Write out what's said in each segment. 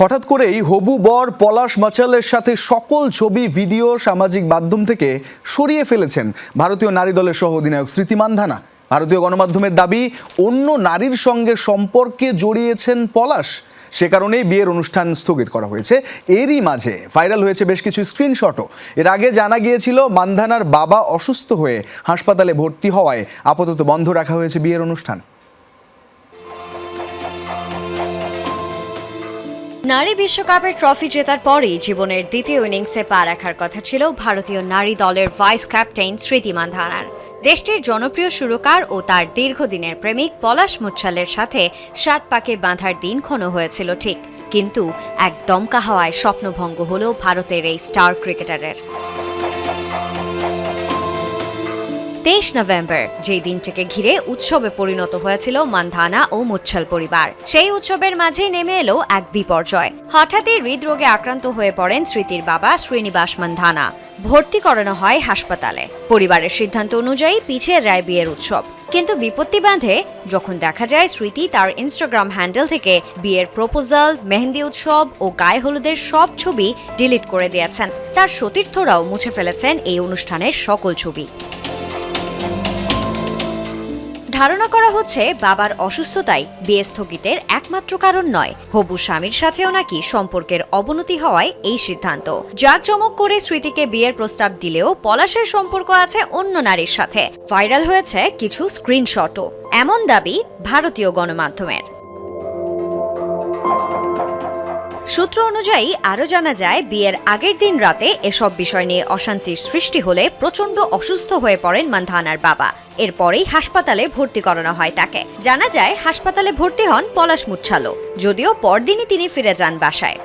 হঠাৎ করেই হবু বর পলাশ মাচালের সাথে সকল ছবি, ভিডিও, সামাজিক মাধ্যম থেকে সরিয়ে ফেলেছেন ভারতীয় নারী দলের সহ অধিনায়ক স্মৃতি মান্ধানা। ভারতীয় গণমাধ্যমের দাবি, অন্য নারীর সঙ্গে সম্পর্কে জড়িয়েছেন পলাশ। সে কারণেই বিয়ের অনুষ্ঠান স্থগিত করা হয়েছে। এরই মাঝে ভাইরাল হয়েছে বেশ কিছু স্ক্রিনশটও। এর আগে জানা গিয়েছিল, মান্ধানার বাবা অসুস্থ হয়ে হাসপাতালে ভর্তি হওয়ায় আপাতত বন্ধ রাখা হয়েছে বিয়ের অনুষ্ঠান। নারী বিশ্বকাপের ট্রফি জেতার পরই জীবনের দ্বিতীয় ইনিংসে পা রাখার কথা ছিল ভারতীয় নারী দলের ভাইস ক্যাপ্টেন স্মৃতি মান্ধানার দেশটির জনপ্রিয় সুরকার ও তার দীর্ঘদিনের প্রেমিক পলাশ মুচ্ছালের সাথে সাত পাকে বাঁধার দিন ক্ষণ হয়েছিল ঠিক। কিন্তু এক দমকা হওয়ায় স্বপ্নভঙ্গ হল ভারতের এই স্টার ক্রিকেটারের তেইশ নভেম্বর, যেই দিনটিকে ঘিরে উৎসবে পরিণত হয়েছিল মান্ধানা ও মুচ্ছল পরিবার। সেই উৎসবের মাঝে নেমে এলো এক বিপর্যয়। হঠাৎই হৃদরোগে আক্রান্ত হয়ে পড়েন স্মৃতির বাবা শ্রীনিবাস মান্ধানা। ভর্তি করানো হয় হাসপাতালে। পরিবারের সিদ্ধান্ত অনুযায়ী পিছিয়ে যায় বিয়ের উৎসব। কিন্তু বিপত্তি বাঁধে যখন দেখা যায় স্মৃতি তার ইনস্টাগ্রাম হ্যান্ডেল থেকে বিয়ের প্রপোজাল, মেহেন্দি উৎসব ও গায়ে হলুদের সব ছবি ডিলিট করে দিয়েছেন। তার সতীর্থরাও মুছে ফেলেছেন এই অনুষ্ঠানের সকল ছবি। ধারণা করা হচ্ছে বাবার অসুস্থতাই বিয়ে স্থগিতের একমাত্র কারণ নয়। হবু স্বামীর সাথেও নাকি সম্পর্কের অবনতি হওয়ায় এই সিদ্ধান্ত। জাঁকজমক করে স্মৃতিকে বিয়ের প্রস্তাব দিলেও পলাশের সম্পর্ক আছে অন্য নারীর সাথে। ভাইরাল হয়েছে কিছু স্ক্রিনশটও। এমন দাবি ভারতীয় গণমাধ্যমের। সূত্র অনুযায়ী আরও জানা যায়, বিয়ের আগের দিন রাতে এসব বিষয় নিয়ে অশান্তির সৃষ্টি হলে প্রচণ্ড অসুস্থ হয়ে পড়েন মান্ধানার বাবা। এরপরেই হাসপাতালে ভর্তি করানো হয় তাকে। জানা যায়, হাসপাতালে ভর্তি হন পলাশ মুচ্ছালো। যদিও পরদিনই তিনি ফিরে যান বাসায়।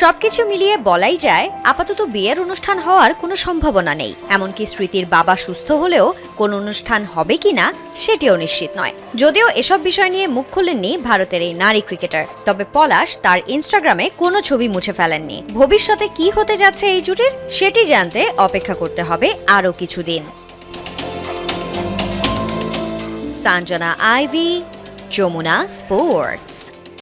সবকিছু মিলিয়ে বলাই যায়, আপাতত বিয়ের অনুষ্ঠান হওয়ার কোনো সম্ভাবনা নেই। এমনকি স্মৃতির বাবা সুস্থ হলেও কোন অনুষ্ঠান হবে কিনা সেটিও নিশ্চিত নয়। যদিও এসব বিষয় নিয়ে মুখ খুলেননি ভারতের এই নারী ক্রিকেটার, তবে পলাশ তার ইনস্টাগ্রামে কোনো ছবি মুছে ফেলেননি। ভবিষ্যতে কি হতে যাচ্ছে এই জুটির, সেটি জানতে অপেক্ষা করতে হবে আরও কিছুদিন। Sanjana Ivy, Jamuna sports.